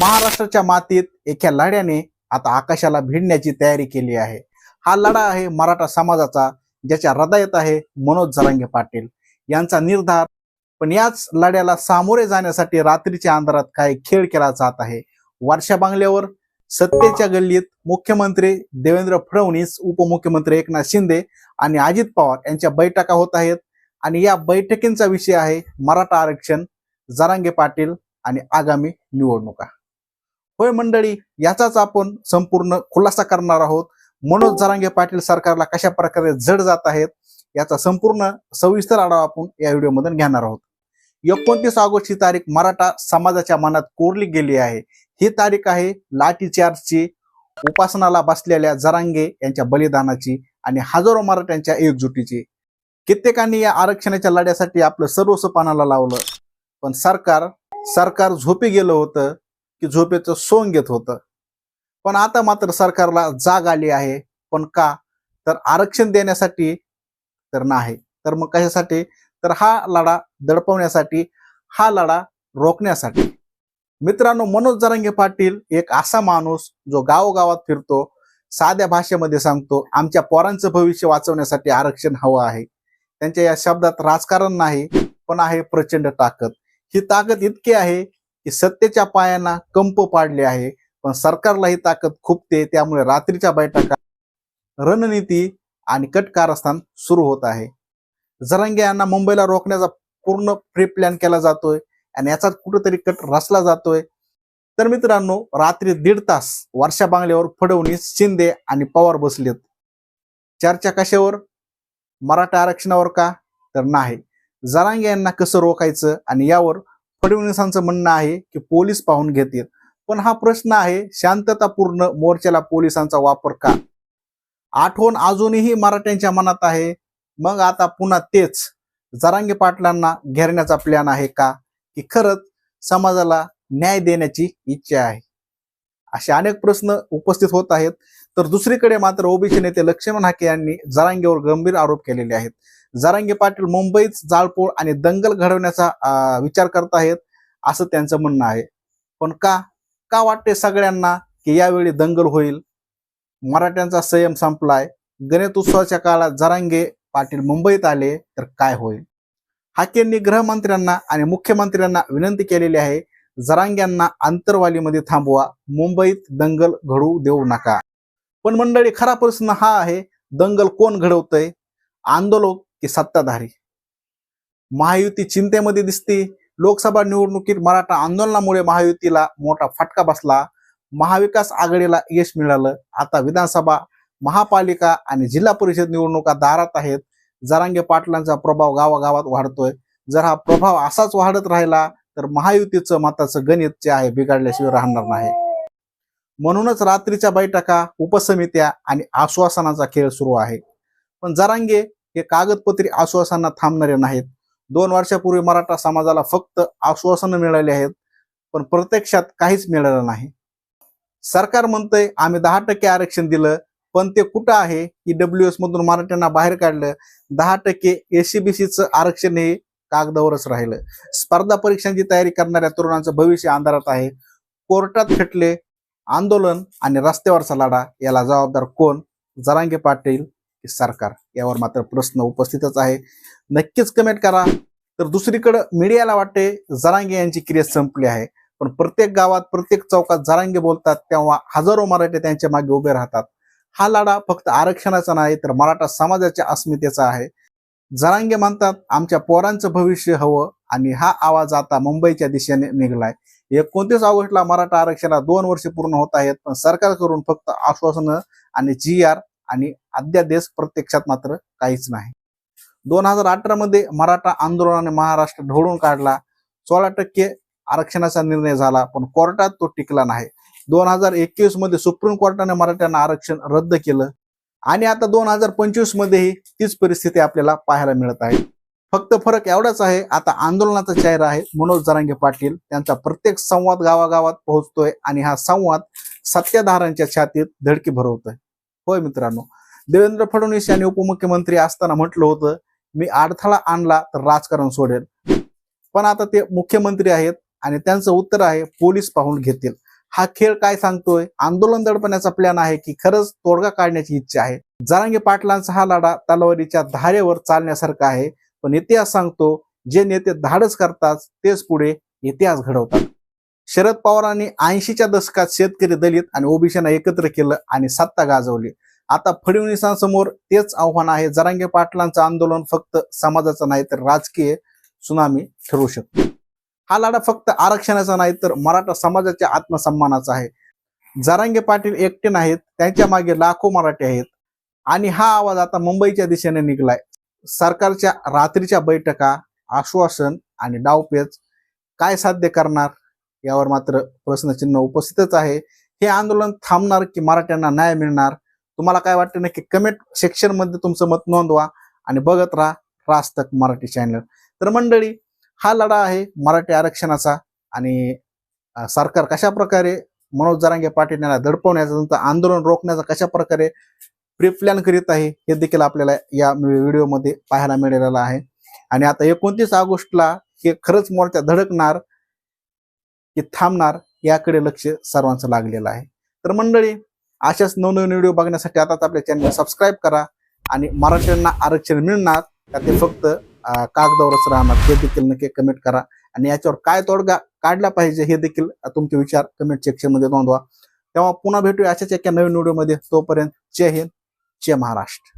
महाराष्ट्राच्या मातीत एका लढ्याने आता आकाशाला भिडण्याची तयारी केली आहे. हा लढा आहे मराठा समाजाचा ज्याच्या हृदयात आहे मनोज जरांगे पाटील. यांचा निर्धार पण याच लढ्याला सामोरे जाण्यासाठी रात्रीच्या अंधारात काही खेळ केला जात आहे? वर्षा बांगल्यावर सत्तेच्या गल्लीत मुख्यमंत्री देवेंद्र फडणवीस उपमुख्यमंत्री एकनाथ शिंदे आणि अजित पवार यांच्या बैठका होत आहेत. आणि या बैठकींचा विषय आहे मराठा आरक्षण. जरांगे पाटील आणि आगामी निवडणुका. होय मंडळी याचाच आपण संपूर्ण खुलासा करणार आहोत. मनोज जरांगे पाटील सरकारला कशा प्रकारे जड जात आहेत याचा संपूर्ण सविस्तर आढावा आपण या व्हिडिओमधून घेणार आहोत. एकोणतीस ऑगस्ट ही तारीख मराठा समाजाच्या मनात कोरली गेली आहे. ही तारीख आहे लाठीचार्जची उपासनाला बसलेल्या जरांगे यांच्या बलिदानाची आणि हजारो मराठ्यांच्या एकजुटीची. कित्येकांनी या आरक्षणाच्या लढ्यासाठी आपलं सर्वस्व पानाला लावलं. पण सरकार सरकार झोपी गेलं होतं. की झोपेचं सोंग घेत होतं. पण आता मात्र सरकारला जाग आली आहे. पण का? तर आरक्षण देण्यासाठी तर नाही. तर मग कशासाठी? तर हा लढा दडपवण्यासाठी हा लढा रोखण्यासाठी. मित्रांनो मनोज जरांगे पाटील एक असा माणूस जो गावोगावात फिरतो साध्या भाषेमध्ये सांगतो आमच्या पोरांचं भविष्य वाचवण्यासाठी आरक्षण हवं आहे. त्यांच्या या शब्दात राजकारण नाही पण आहे प्रचंड ताकद. ही ताकद इतकी आहे की सत्तेच्या पायांना कंप पाडले आहे. पण सरकारला ही ताकद खूपते. त्यामुळे रात्रीच्या बैठका रणनीती आणि कट कारस्थान सुरू होत आहे. जरांगे यांना मुंबईला रोखण्याचा पूर्ण प्री प्लॅन केला जातोय आणि याचा कुठेतरी कट रचला जातोय. तर मित्रांनो रात्री दीड तास वर्षा बांगल्यावर फडवणीस शिंदे आणि पवार बसलेत. चर्चा कशावर? मराठा आरक्षणावर का? तर नाही. जरांगे यांना कसं रोखायचं आणि यावर फडणवीसांचं म्हणणं आहे की पोलीस पाहून घेतील. पण हा प्रश्न आहे शांततापूर्ण मोर्चाला पोलिसांचा वापर का? आठवण अजूनही मराठ्यांच्या मनात आहे. मग आता पुन्हा तेच. जरांगे पाटलांना घेरण्याचा प्लॅन आहे का? की खरंच समाजाला न्याय देण्याची इच्छा आहे. असे अनेक प्रश्न उपस्थित होत आहेत. तर दुसरीकडे मात्र ओबीसी नेते लक्ष्मण हाके यांनी जरांगेवर गंभीर आरोप केलेले आहेत. जरांगे पाटील मुंबईत जाळपोळ आणि दंगल घडवण्याचा विचार करत आहेत असं त्यांचं म्हणणं आहे. पण का का वाटते सगळ्यांना की यावेळी दंगल होईल? मराठ्यांचा संयम संपलाय. गणेश उत्सवाच्या काळात जरांगे पाटील मुंबईत आले तर काय होईल? हाकेंनी गृहमंत्र्यांना आणि मुख्यमंत्र्यांना विनंती केलेली आहे जरांग्यांना आंतरवालीमध्ये थांबवा. मुंबईत दंगल घडवू देऊ नका. पण मंडळी खरा प्रश्न हा आहे दंगल कोण घडवतंय? आंदोलक की सत्ताधारी? महायुती चिंतेमध्ये दिसते. लोकसभा निवडणुकीत मराठा आंदोलनामुळे महायुतीला मोठा फटका बसला. महाविकास आघाडीला यश मिळालं. आता विधानसभा महापालिका आणि जिल्हा परिषद निवडणुका दारात आहेत. जरांगे पाटलांचा प्रभाव गावागावात वाढतोय. जर हा प्रभाव असाच वाढत राहिला तर महायुतीचं मताचं गणित जे आहे बिघडल्याशिवाय राहणार नाही. म्हणूनच रात्रीच्या बैठका उपसमित्या आणि आश्वासनाचा खेळ सुरू आहे. पण जरांगे हे कागदपत्री आश्वासनांना थांबणारे नाहीत. दोन वर्षापूर्वी मराठा समाजाला फक्त आश्वासनं मिळाली आहेत पण प्रत्यक्षात काहीच मिळालं नाही. सरकार म्हणतंय आम्ही दहा टक्के आरक्षण दिलं पण ते कुठं आहे? ईडब्ल्यू एस मधून मराठ्यांना बाहेर काढलं. दहा टक्के एसीबीसीचं आरक्षण हे कागदावरच राहिलं. स्पर्धा परीक्षांची तयारी करणाऱ्या तरुणांचं भविष्य अंधारात आहे. कोर्टात खटले आंदोलन आणि रस्त्यावरचा लढा याला जबाबदार कोण? जरांगे पाटील की सरकार? यावर मात्र प्रश्न उपस्थितच आहे. नक्कीच कमेंट करा. तर दुसरीकडे मीडियाला वाटते जरांगे यांची क्रिया संपली आहे. पण प्रत्येक गावात प्रत्येक चौकात जरांगे बोलतात तेव्हा हजारो मराठे त्यांच्या मागे उभे राहतात. हा लढा फक्त आरक्षणाचा नाही तर मराठा समाजाच्या अस्मितेचा आहे. जरांगे म्हणतात आमच्या पोरांचं भविष्य हवं आणि हा आवाज आता मुंबईच्या दिशेने निघलाय. एकोणतीस ऑगस्टला मराठा आरक्षणाला दोन वर्ष पूर्ण होत आहेत पण सरकारकडून फक्त आश्वासनं आणि जी आर आणि अध्यादेश प्रत्यक्षात मात्र काहीच नाही. दोन हजार अठरा मध्ये मराठा आंदोलनाने महाराष्ट्र ढवळून काढला. सोळा टक्के आरक्षणाचा निर्णय झाला पण कोर्टात तो टिकला नाही. दोन हजार एकवीसमध्ये सुप्रीम कोर्टाने मराठ्यांना आरक्षण रद्द केलं. आणि आता दोन हजार पंचवीस मध्येही तीच परिस्थिती आपल्याला पाहायला मिळत आहे. फक्त फरक एवढाच आहे आता आंदोलनाचा चेहरा आहे मनोज जरांगे पाटील. त्यांचा प्रत्येक संवाद गावागावात पोहोचतोय आणि हा संवाद सत्याधारांच्या छातीत धडकी भरवतोय. होय मित्रांनो देवेंद्र फडणवीस यांनी उपमुख्यमंत्री असताना म्हटलं होतं मी अडथळा आणला तर राजकारण सोडेल. पण आता ते मुख्यमंत्री आहेत आणि त्यांचं उत्तर आहे पोलीस पाहून घेतील. हा खेळ काय सांगतोय? आंदोलन दडपण्याचा प्लॅन आहे की खरंच तोडगा काढण्याची इच्छा आहे. जरांगे पाटलांचा हा लढा तलवारीच्या धारेवर चालण्यासारखा आहे. पण इतिहास सांगतो जे नेते धाडस करतात तेच पुढे इतिहास घडवतात. शरद पवारांनी ऐंशीच्या दशकात शेतकरी दलित आणि ओबीसीना एकत्र केलं आणि सत्ता गाजवली. आता फडणवीसांसमोर तेच आव्हान आहे. जरांगे पाटलांचं आंदोलन फक्त समाजाचं नाही तर राजकीय सुनामी ठरू शकतो. हा लढा फक्त आरक्षणाचा नाही तर मराठा समाजाच्या आत्मसन्मानाचा आहे. जरांगे पाटील एकटे नाहीत त्यांच्या मागे लाखो मराठी आहेत. आणि हा आवाज आता मुंबईच्या दिशेने निघलाय. सरकारच्या रात्रीच्या बैठका आश्वासन आणि डावपेच काय साध्य करणार? यावर मात्र प्रश्नचिन्ह उपस्थितच आहे. हे आंदोलन थांबणार की मराठ्यांना न्याय मिळणार? तुम्हाला काय वाटतं? नक्की कमेंट सेक्शनमध्ये तुमचं मत नोंदवा आणि बघत राहा रास्तक मराठी चॅनल तर मंडळी हा लढा आहे मराठी आरक्षणाचा आणि सरकार कशा प्रकारे मनोज जरांगे पाटील यांना दडपवण्याचं त्यांचं आंदोलन रोखण्याचा कशा प्रकारे प्री प्लॅन करीत आहे हे देखील आपल्याला या व्हिडिओमध्ये पाहायला मिळालेलं आहे. आणि आता एकोणतीस ऑगस्टला हे खरंच मोर्चा धडकणार की थांबणार याकडे लक्ष सर्वांचं लागलेलं आहे. तर मंडळी अशाच नवनवीन व्हिडिओ बघण्यासाठी आताच आपल्या चॅनल सबस्क्राईब करा आणि मराठ्यांना आरक्षण मिळणार का ते फक्त कागदावरच राहणार. हे देखील नक्की कमेंट करा. आणि याच्यावर काय तोडगा काढला पाहिजे हे देखील तुमचे विचार कमेंट सेक्शनमध्ये नोंदवा. तेव्हा पुन्हा भेटूया अशाच एका नवीन व्हिडिओमध्ये. तोपर्यंत जय हिंद. जय महाराष्ट्र.